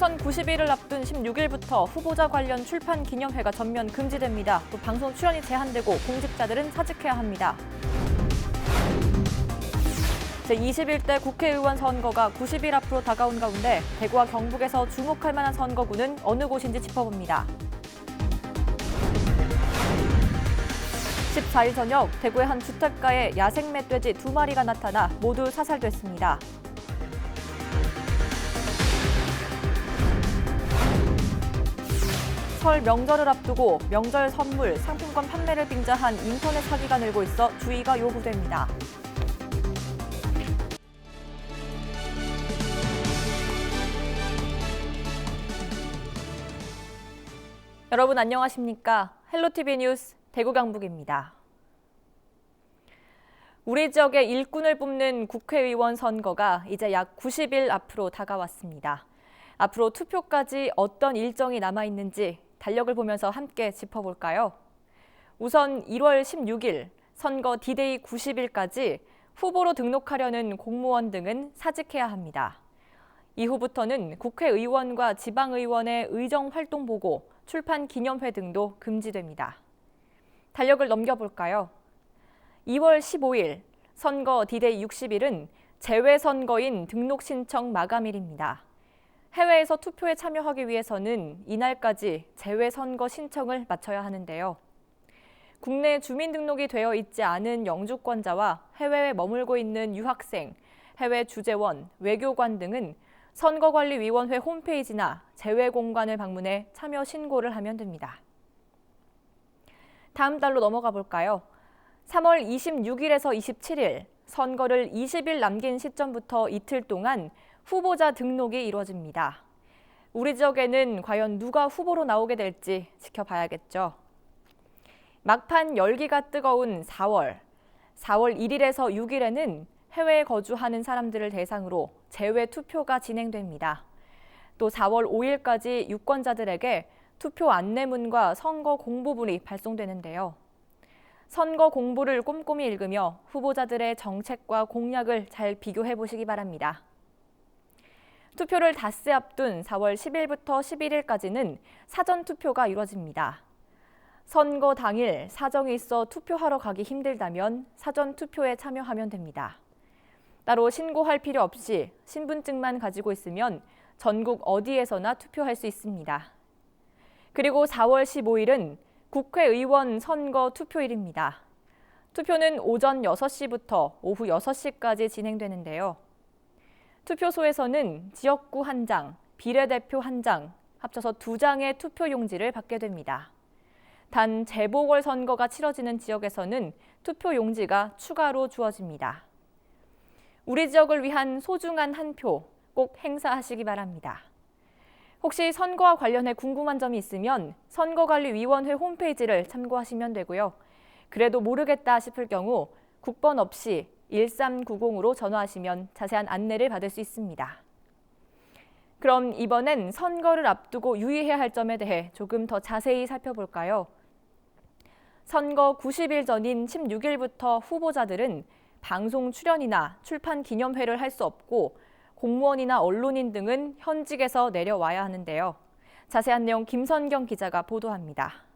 총선 90일을 앞둔 16일부터 후보자 관련 출판 기념회가 전면 금지됩니다. 또 방송 출연이 제한되고 공직자들은 사직해야 합니다. 제21대 국회의원 선거가 90일 앞으로 다가온 가운데 대구와 경북에서 주목할 만한 선거구는 어느 곳인지 짚어봅니다. 14일 저녁 대구의 한 주택가에 야생 멧돼지 두 마리가 나타나 모두 사살됐습니다. 설 명절을 앞두고 명절 선물, 상품권 판매를 빙자한 인터넷 사기가 늘고 있어 주의가 요구됩니다. 여러분 안녕하십니까? 헬로티비 뉴스 대구 강북입니다. 우리 지역의 일꾼을 뽑는 국회의원 선거가 이제 약 90일 앞으로 다가왔습니다. 앞으로 투표까지 어떤 일정이 남아 있는지 달력을 보면서 함께 짚어볼까요? 우선 1월 16일 선거 디데이 90일까지 후보로 등록하려는 공무원 등은 사직해야 합니다. 이후부터는 국회의원과 지방의원의 의정 활동 보고 출판 기념회 등도 금지됩니다. 달력을 넘겨볼까요? 2월 15일 선거 디데이 60일은 재외선거인 등록 신청 마감일입니다. 해외에서 투표에 참여하기 위해서는 이날까지 재외 선거 신청을 마쳐야 하는데요. 국내 주민등록이 되어 있지 않은 영주권자와 해외에 머물고 있는 유학생, 해외 주재원, 외교관 등은 선거관리위원회 홈페이지나 재외공관을 방문해 참여 신고를 하면 됩니다. 다음 달로 넘어가 볼까요? 3월 26일에서 27일 선거를 20일 남긴 시점부터 이틀 동안 후보자 등록이 이루어집니다. 우리 지역에는 과연 누가 후보로 나오게 될지 지켜봐야겠죠. 막판 열기가 뜨거운 4월, 4월 1일에서 6일에는 해외에 거주하는 사람들을 대상으로 재외 투표가 진행됩니다. 또 4월 5일까지 유권자들에게 투표 안내문과 선거 공보문이 발송되는데요. 선거 공보를 꼼꼼히 읽으며 후보자들의 정책과 공약을 잘 비교해 보시기 바랍니다. 투표를 닷새 앞둔 4월 10일부터 11일까지는 사전 투표가 이뤄집니다. 선거 당일 사정이 있어 투표하러 가기 힘들다면 사전 투표에 참여하면 됩니다. 따로 신고할 필요 없이 신분증만 가지고 있으면 전국 어디에서나 투표할 수 있습니다. 그리고 4월 15일은 국회의원 선거 투표일입니다. 투표는 오전 6시부터 오후 6시까지 진행되는데요. 투표소에서는 지역구 한 장, 비례대표 한 장, 합쳐서 두 장의 투표 용지를 받게 됩니다. 단 재보궐 선거가 치러지는 지역에서는 투표 용지가 추가로 주어집니다. 우리 지역을 위한 소중한 한 표 꼭 행사하시기 바랍니다. 혹시 선거와 관련해 궁금한 점이 있으면 선거관리위원회 홈페이지를 참고하시면 되고요. 그래도 모르겠다 싶을 경우 국번 없이 1390으로 전화하시면 자세한 안내를 받을 수 있습니다. 그럼 이번엔 선거를 앞두고 유의해야 할 점에 대해 조금 더 자세히 살펴볼까요? 선거 90일 전인 16일부터 후보자들은 방송 출연이나 출판 기념회를 할 수 없고 공무원이나 언론인 등은 현직에서 내려와야 하는데요. 자세한 내용 김선경 기자가 보도합니다.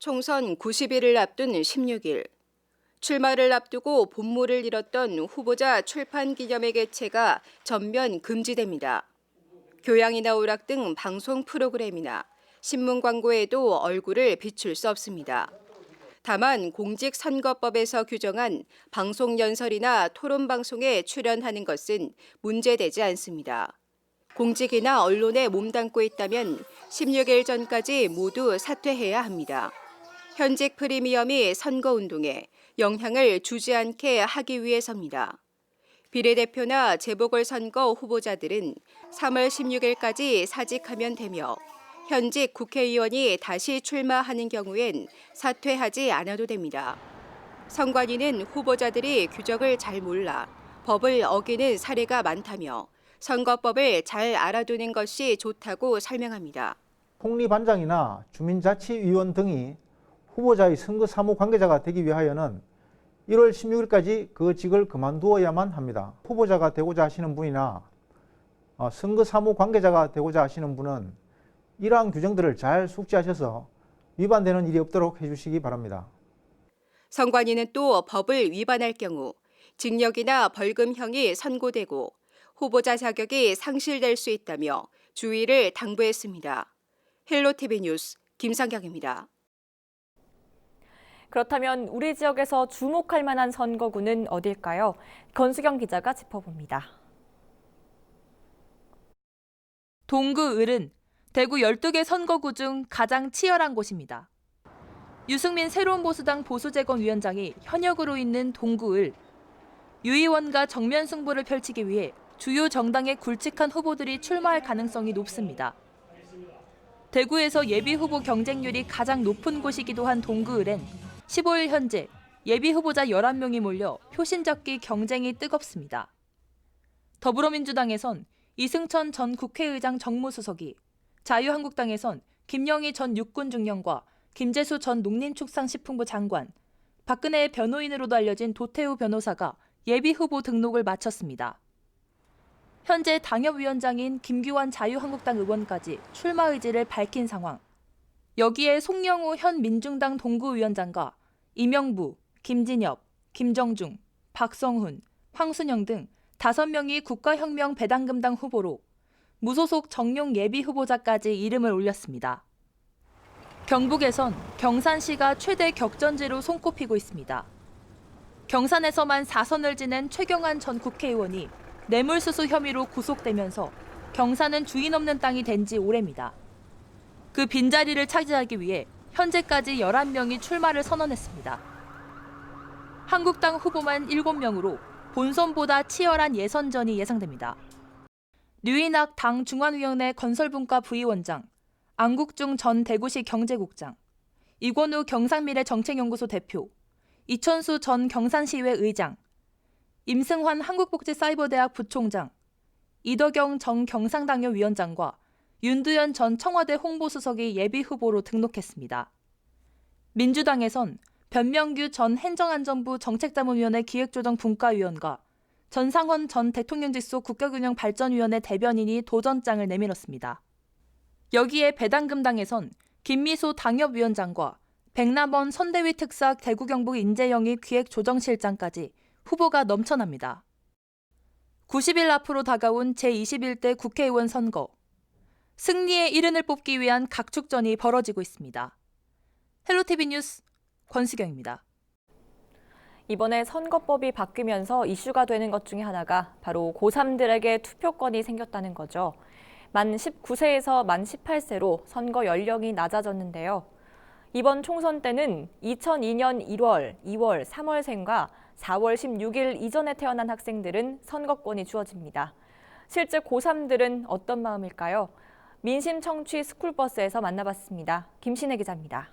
총선 90일을 앞둔 16일 출마를 앞두고 본무를 잃었던 후보자 출판 기념회 개최가 전면 금지됩니다. 교양이나 오락 등 방송 프로그램이나 신문 광고에도 얼굴을 비출 수 없습니다. 다만 공직선거법에서 규정한 방송 연설이나 토론 방송에 출연하는 것은 문제되지 않습니다. 공직이나 언론에 몸담고 있다면 16일 전까지 모두 사퇴해야 합니다. 현직 프리미엄이 선거운동에 영향을 주지 않게 하기 위해서입니다. 비례대표나 재보궐선거 후보자들은 3월 16일까지 사직하면 되며 현직 국회의원이 다시 출마하는 경우엔 사퇴하지 않아도 됩니다. 선관위는 후보자들이 규정을 잘 몰라 법을 어기는 사례가 많다며 선거법을 잘 알아두는 것이 좋다고 설명합니다. 통리반장이나 주민자치위원 등이 후보자의 선거 사무 관계자가 되기 위하여는 1월 16일까지 그 직을 그만두어야만 합니다. 후보자가 되고자 하시는 분이나 어, 선거 사무 관계자가 되고자 하시는 분은 이러한 규정들을 잘 숙지하셔서 위반되는 일이 없도록 해주시기 바랍니다. 선관위는 또 법을 위반할 경우 징역이나 벌금형이 선고되고 후보자 자격이 상실될 수 있다며 주의를 당부했습니다. 헬로티비 뉴스 김상경입니다. 그렇다면 우리 지역에서 주목할 만한 선거구는 어딜까요? 건수경 기자가 짚어봅니다. 동구 을은 대구 12개 선거구 중 가장 치열한 곳입니다. 유승민 새로운 보수당 보수재건 위원장이 현역으로 있는 동구을. 유 의원과 정면 승부를 펼치기 위해 주요 정당의 굵직한 후보들이 출마할 가능성이 높습니다. 대구에서 예비 후보 경쟁률이 가장 높은 곳이기도 한 동구을엔 15일 현재 예비 후보자 11명이 몰려 표심 잡기 경쟁이 뜨겁습니다. 더불어민주당에선 이승천 전 국회의장 정무수석이, 자유한국당에선 김영희 전 육군 중령과 김재수 전 농림축산식품부 장관, 박근혜의 변호인으로도 알려진 도태우 변호사가 예비 후보 등록을 마쳤습니다. 현재 당협위원장인 김규환 자유한국당 의원까지 출마 의지를 밝힌 상황. 여기에 송영우 현 민중당 동구위원장과 이명부, 김진엽, 김정중, 박성훈, 황순영 등 다섯 명이 국가혁명 배당금당 후보로 무소속 정용 예비 후보자까지 이름을 올렸습니다. 경북에선 경산시가 최대 격전지로 손꼽히고 있습니다. 경산에서만 4선을 지낸 최경환 전 국회의원이 뇌물수수 혐의로 구속되면서 경산은 주인 없는 땅이 된 지 오래입니다. 그 빈자리를 차지하기 위해 현재까지 11명이 출마를 선언했습니다. 한국당 후보만 7명으로 본선보다 치열한 예선전이 예상됩니다. 류인학 당 중앙위원회 건설분과 부위원장, 안국중 전 대구시 경제국장, 이권우 경상미래 정책연구소 대표, 이천수 전 경산시의회 의장, 임승환 한국복지사이버대학 부총장, 이덕영 전 경상당협 위원장과 윤두현 전 청와대 홍보수석이 예비 후보로 등록했습니다. 민주당에선 변명규 전 행정안전부 정책자문위원회 기획조정 분과위원과 전상헌 전 대통령직속 국가균형발전위원회 대변인이 도전장을 내밀었습니다. 여기에 배당금당에선 김미소 당협위원장과 백남원 선대위 특사 대구경북 인재영이 기획조정실장까지 후보가 넘쳐납니다. 90일 앞으로 다가온 제21대 국회의원 선거. 승리의 이른을 뽑기 위한 각축전이 벌어지고 있습니다. 헬로티비 뉴스 권수경입니다. 이번에 선거법이 바뀌면서 이슈가 되는 것 중에 하나가 바로 고3들에게 투표권이 생겼다는 거죠. 만 19세에서 만 18세로 선거 연령이 낮아졌는데요. 이번 총선 때는 2002년 1월, 2월, 3월생과 4월 16일 이전에 태어난 학생들은 선거권이 주어집니다. 실제 고3들은 어떤 마음일까요? 민심 청취 스쿨버스에서 만나봤습니다. 김신혜 기자입니다.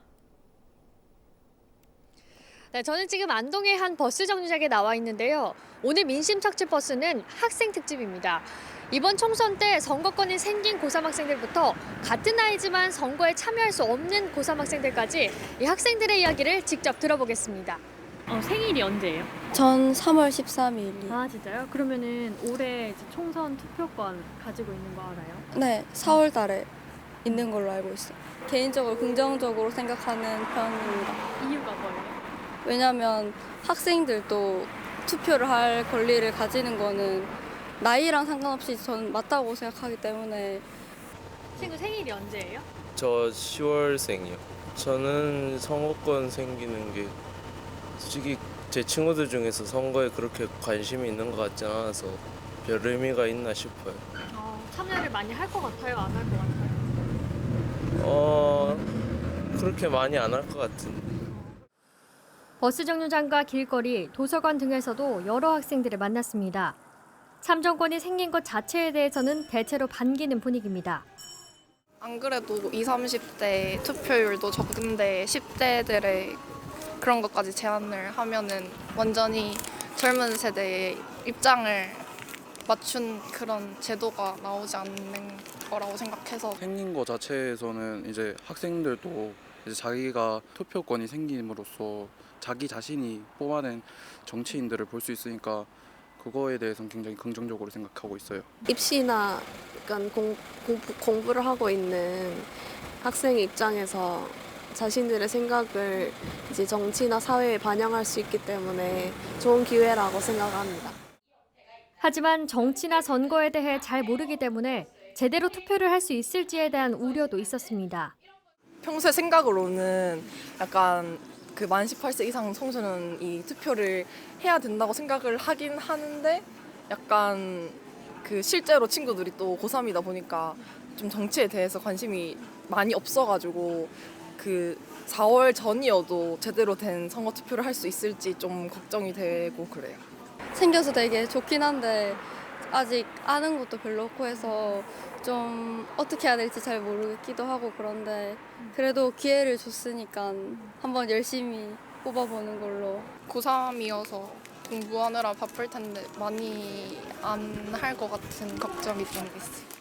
네, 저는 지금 안동의 한 버스 정류장에 나와 있는데요. 오늘 민심 착취 버스는 학생 특집입니다. 이번 총선 때 선거권이 생긴 고3 학생들부터 같은 나이지만 선거에 참여할 수 없는 고3 학생들까지 이 학생들의 이야기를 직접 들어보겠습니다. 어, 생일이 언제예요? 전 3월 13일이. 아 진짜요? 그러면은 올해 이제 총선 투표권 가지고 있는 거 알아요? 네, 4월 달에 있는 걸로 알고 있어요. 개인적으로 긍정적으로 생각하는 편입니다. 이유가 뭐예요? 왜냐면 학생들도 투표를 할 권리를 가지는 거는 나이랑 상관없이 저는 맞다고 생각하기 때문에 친구 생일이 언제예요? 저 10월생이요. 저는 선거권 생기는 게 솔직히 제 친구들 중에서 선거에 그렇게 관심이 있는 것 같지 않아서 별 의미가 있나 싶어요. 어, 참여를 많이 할 것 같아요? 안 할 것 같아요? 어 그렇게 많이 안 할 것 같은. 버스 정류장과 길거리, 도서관 등에서도 여러 학생들을 만났습니다. 참정권이 생긴 것 자체에 대해서는 대체로 반기는 분위기입니다. 안 그래도 20, 30대 투표율도 적은데 10대들의 그런 것까지 제한을 하면은 완전히 젊은 세대의 입장을 맞춘 그런 제도가 나오지 않는 거라고 생각해서 생긴 거 자체에서는 이제 학생들도 이제 자기가 투표권이 생김으로써 자기 자신이 뽑아낸 정치인들을 볼 수 있으니까 그거에 대해서는 굉장히 긍정적으로 생각하고 있어요. 입시나 약간 공, 공부, 공부를 하고 있는 학생 입장에서 자신들의 생각을 이제 정치나 사회에 반영할 수 있기 때문에 좋은 기회라고 생각합니다. 하지만 정치나 선거에 대해 잘 모르기 때문에 제대로 투표를 할 수 있을지에 대한 우려도 있었습니다. 평소의 생각으로는 약간 그 만 18세 이상 청소년이 투표를 해야 된다고 생각을 하긴 하는데 약간 그 실제로 친구들이 또 고3이다 보니까 좀 정치에 대해서 관심이 많이 없어가지고 그 4월 전이어도 제대로 된 선거 투표를 할 수 있을지 좀 걱정이 되고 그래요. 생겨서 되게 좋긴 한데 아직 아는 것도 별로 없고 해서 좀 어떻게 해야 될지 잘 모르겠기도 하고 그런데 그래도 기회를 줬으니까 한번 열심히 뽑아보는 걸로 고3이어서 공부하느라 바쁠 텐데 많이 안 할 것 같은 걱정이 좀 있어요.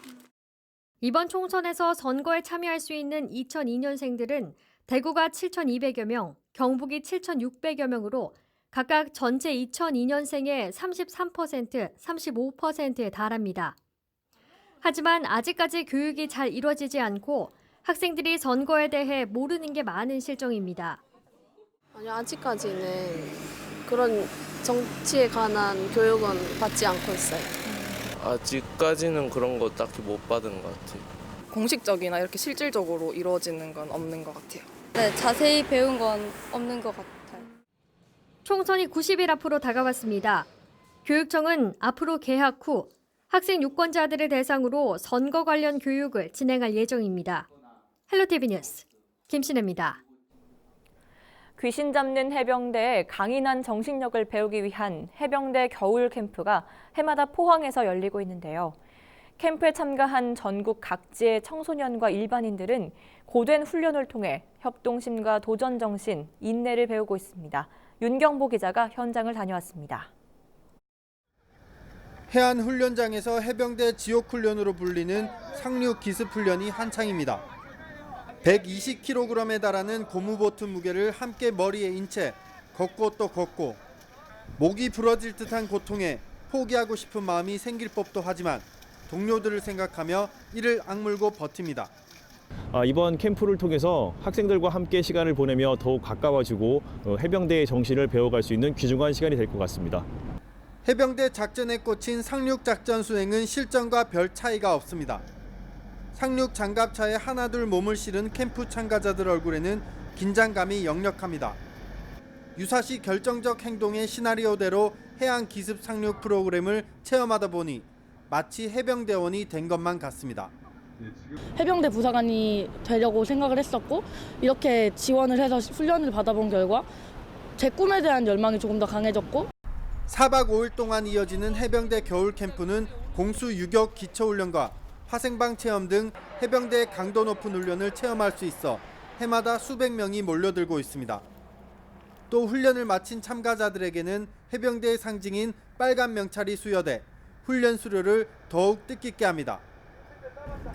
이번 총선에서 선거에 참여할 수 있는 2002년생들은 대구가 7,200여 명, 경북이 7,600여 명으로 각각 전체 2002년생의 33%, 35%에 달합니다. 하지만 아직까지 교육이 잘 이루어지지 않고 학생들이 선거에 대해 모르는 게 많은 실정입니다. 아니, 아직까지는 그런 정치에 관한 교육은 받지 않고 있어요. 아직까지는 그런 거 딱히 못 받은 것 같아요. 공식적이나 이렇게 실질적으로 이루어지는 건 없는 것 같아요. 네, 자세히 배운 건 없는 것 같아요. 총선이 90일 앞으로 다가왔습니다. 교육청은 앞으로 개학 후 학생 유권자들을 대상으로 선거 관련 교육을 진행할 예정입니다. 헬로티비 뉴스 김신혜입니다. 귀신 잡는 해병대의 강인한 정신력을 배우기 위한 해병대 겨울 캠프가 해마다 포항에서 열리고 있는데요. 캠프에 참가한 전국 각지의 청소년과 일반인들은 고된 훈련을 통해 협동심과 도전 정신, 인내를 배우고 있습니다. 윤경보 기자가 현장을 다녀왔습니다. 해안 훈련장에서 해병대 지옥 훈련으로 불리는 상륙 기습 훈련이 한창입니다. 120kg에 달하는 고무보트 무게를 함께 머리에 인채 걷고 또 걷고 목이 부러질 듯한 고통에 포기하고 싶은 마음이 생길 법도 하지만 동료들을 생각하며 이를 악물고 버팁니다. 아, 이번 캠프를 통해서 학생들과 함께 시간을 보내며 더욱 가까워지고 어, 해병대의 정신을 배워갈 수 있는 귀중한 시간이 될 것 같습니다. 해병대 작전에 꽂힌 상륙 작전 수행은 실전과 별 차이가 없습니다. 상륙 장갑차에 하나둘 몸을 실은 캠프 참가자들 얼굴에는 긴장감이 역력합니다. 유사시 결정적 행동의 시나리오대로 해안 기습 상륙 프로그램을 체험하다 보니 마치 해병대원이 된 것만 같습니다. 해병대 부사관이 되려고 생각을 했었고 이렇게 지원을 해서 훈련을 받아본 결과 제 꿈에 대한 열망이 조금 더 강해졌고 4박 5일 동안 이어지는 해병대 겨울 캠프는 공수 유격 기초 훈련과 화생방 체험 등 해병대의 강도 높은 훈련을 체험할 수 있어 해마다 수백 명이 몰려들고 있습니다. 또 훈련을 마친 참가자들에게는 해병대의 상징인 빨간 명찰이 수여돼 훈련 수료를 더욱 뜻깊게 합니다.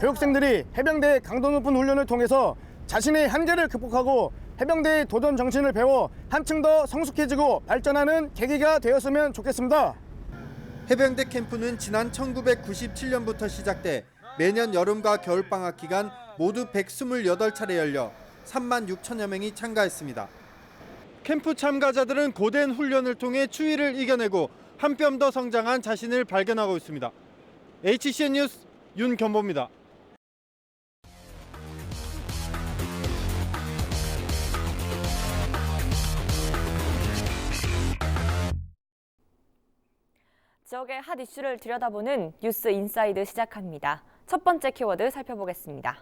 교육생들이 해병대의 강도 높은 훈련을 통해서 자신의 한계를 극복하고 해병대의 도전 정신을 배워 한층 더 성숙해지고 발전하는 계기가 되었으면 좋겠습니다. 해병대 캠프는 지난 1997년부터 시작돼 매년 여름과 겨울방학 기간 모두 128차례 열려 3만 6천여 명이 참가했습니다. 캠프 참가자들은 고된 훈련을 통해 추위를 이겨내고 한 뼘 더 성장한 자신을 발견하고 있습니다. HCN 뉴스 윤견보입니다. 지역의 핫 이슈를 들여다보는 뉴스 인사이드 시작합니다. 첫 번째 키워드 살펴보겠습니다.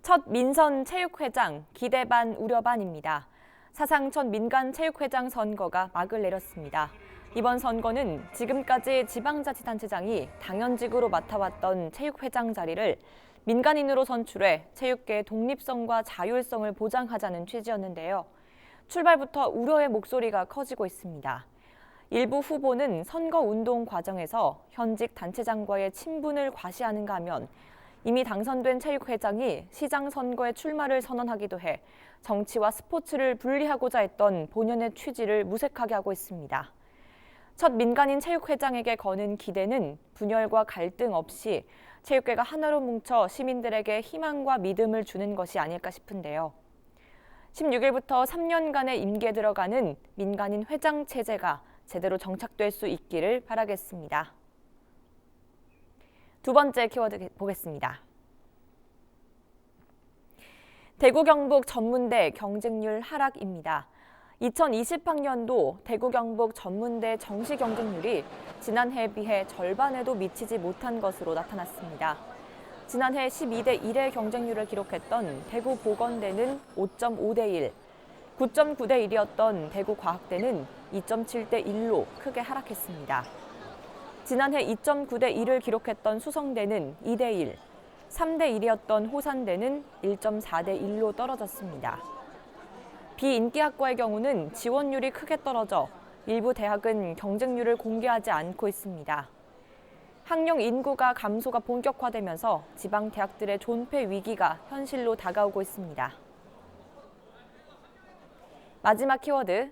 첫 민선 체육회장 기대 반 우려 반입니다. 사상 첫 민간 체육회장 선거가 막을 내렸습니다. 이번 선거는 지금까지 지방자치단체장이 당연직으로 맡아왔던 체육회장 자리를 민간인으로 선출해 체육계의 독립성과 자율성을 보장하자는 취지였는데요. 출발부터 우려의 목소리가 커지고 있습니다. 일부 후보는 선거 운동 과정에서 현직 단체장과의 친분을 과시하는가 하면 이미 당선된 체육회장이 시장 선거에 출마를 선언하기도 해 정치와 스포츠를 분리하고자 했던 본연의 취지를 무색하게 하고 있습니다. 첫 민간인 체육회장에게 거는 기대는 분열과 갈등 없이 체육계가 하나로 뭉쳐 시민들에게 희망과 믿음을 주는 것이 아닐까 싶은데요. 16일부터 3년간의 임기에 들어가는 민간인 회장 체제가 제대로 정착될 수 있기를 바라겠습니다. 두 번째 키워드 보겠습니다. 대구 경북 전문대 경쟁률 하락입니다. 2020학년도 대구 경북 전문대 정시 경쟁률이 지난해에 비해 절반에도 미치지 못한 것으로 나타났습니다. 지난해 12대 1의 경쟁률을 기록했던 대구 보건대는 5.5대 1, 9.9대 1이었던 대구 과학대는 2.7대 1로 크게 하락했습니다. 지난해 2.9대 1을 기록했던 수성대는 2대 1, 3대 1이었던 호산대는 1.4대 1로 떨어졌습니다. 비인기 학과의 경우는 지원율이 크게 떨어져 일부 대학은 경쟁률을 공개하지 않고 있습니다. 학령 인구가 감소가 본격화되면서 지방 대학들의 존폐 위기가 현실로 다가오고 있습니다. 마지막 키워드.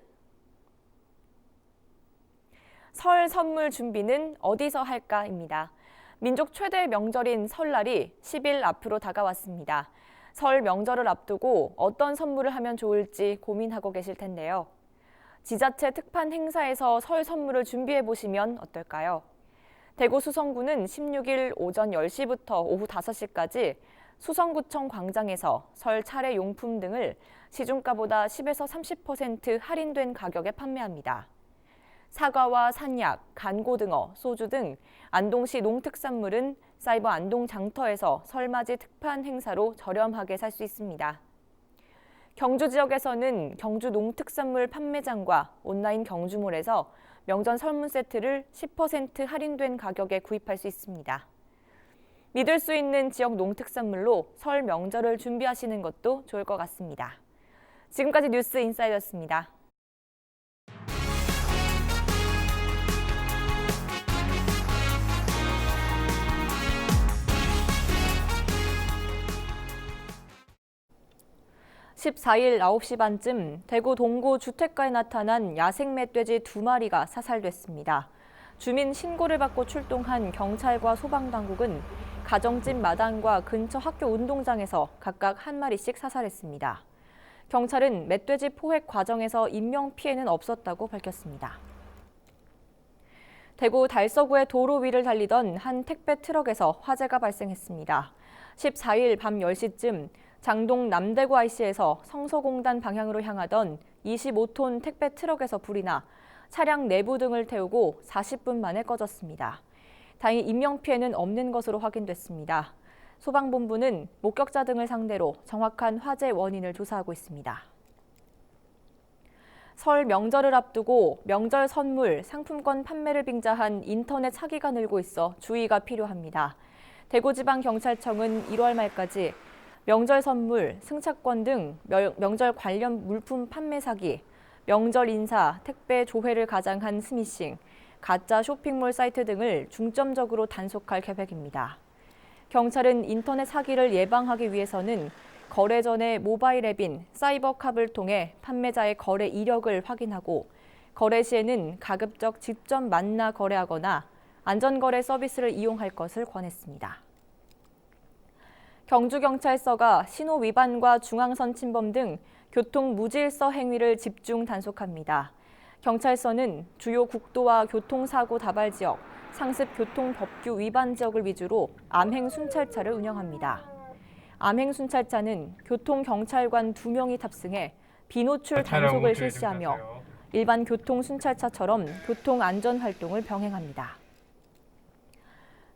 설 선물 준비는 어디서 할까입니다. 민족 최대 명절인 설날이 10일 앞으로 다가왔습니다. 설 명절을 앞두고 어떤 선물을 하면 좋을지 고민하고 계실 텐데요. 지자체 특판 행사에서 설 선물을 준비해 보시면 어떨까요? 대구 수성구는 16일 오전 10시부터 오후 5시까지 수성구청 광장에서 설 차례 용품 등을 시중가보다 10에서 30% 할인된 가격에 판매합니다. 사과와 산약, 간고 등어, 소주 등 안동시 농특산물은 사이버 안동 장터에서 설맞이 특판 행사로 저렴하게 살 수 있습니다. 경주 지역에서는 경주 농특산물 판매장과 온라인 경주몰에서 명절 설문 세트를 10% 할인된 가격에 구입할 수 있습니다. 믿을 수 있는 지역 농특산물로 설 명절을 준비하시는 것도 좋을 것 같습니다. 지금까지 뉴스 인사이드였습니다. (14일) 9시 반쯤 대구 동구 주택가에 나타난 야생 멧돼지 두 마리가 사살됐습니다. 주민 신고를 받고 출동한 경찰과 소방당국은 가정집 마당과 근처 학교 운동장에서 각각 한 마리씩 사살했습니다. 경찰은 멧돼지 포획 과정에서 인명 피해는 없었다고 밝혔습니다. 대구 달서구의 도로 위를 달리던 한 택배 트럭에서 화재가 발생했습니다. 14일 밤 10시쯤 장동 남대구 IC에서 성서공단 방향으로 향하던 25톤 택배 트럭에서 불이 나 차량 내부 등을 태우고 40분 만에 꺼졌습니다. 다행히 인명 피해는 없는 것으로 확인됐습니다. 소방본부는 목격자 등을 상대로 정확한 화재 원인을 조사하고 있습니다. 설 명절을 앞두고 명절 선물, 상품권 판매를 빙자한 인터넷 사기가 늘고 있어 주의가 필요합니다. 대구지방경찰청은 1월 말까지 명절 선물, 승차권 등 명절 관련 물품 판매 사기, 명절 인사, 택배 조회를 가장한 스미싱, 가짜 쇼핑몰 사이트 등을 중점적으로 단속할 계획입니다. 경찰은 인터넷 사기를 예방하기 위해서는 거래 전에 모바일 앱인 사이버캅을 통해 판매자의 거래 이력을 확인하고 거래 시에는 가급적 직접 만나 거래하거나 안전거래 서비스를 이용할 것을 권했습니다. 경주경찰서가 신호 위반과 중앙선 침범 등 교통 무질서 행위를 집중 단속합니다. 경찰서는 주요 국도와 교통사고 다발 지역, 상습 교통 법규 위반 지역을 위주로 암행 순찰차를 운영합니다. 암행 순찰차는 교통 경찰관 2명이 탑승해 비노출 단속을 실시하며 일반 교통 순찰차처럼 교통 안전 활동을 병행합니다.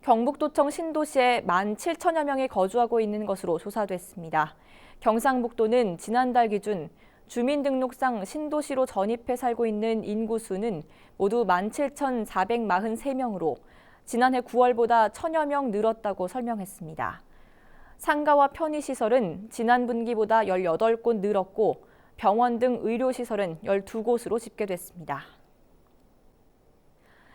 경북도청 신도시에 1만 7천여 명이 거주하고 있는 것으로 조사됐습니다. 경상북도는 지난달 기준 주민등록상 신도시로 전입해 살고 있는 인구 수는 모두 17,443명으로 지난해 9월보다 천여 명 늘었다고 설명했습니다. 상가와 편의시설은 지난 분기보다 18곳 늘었고 병원 등 의료시설은 12곳으로 집계됐습니다.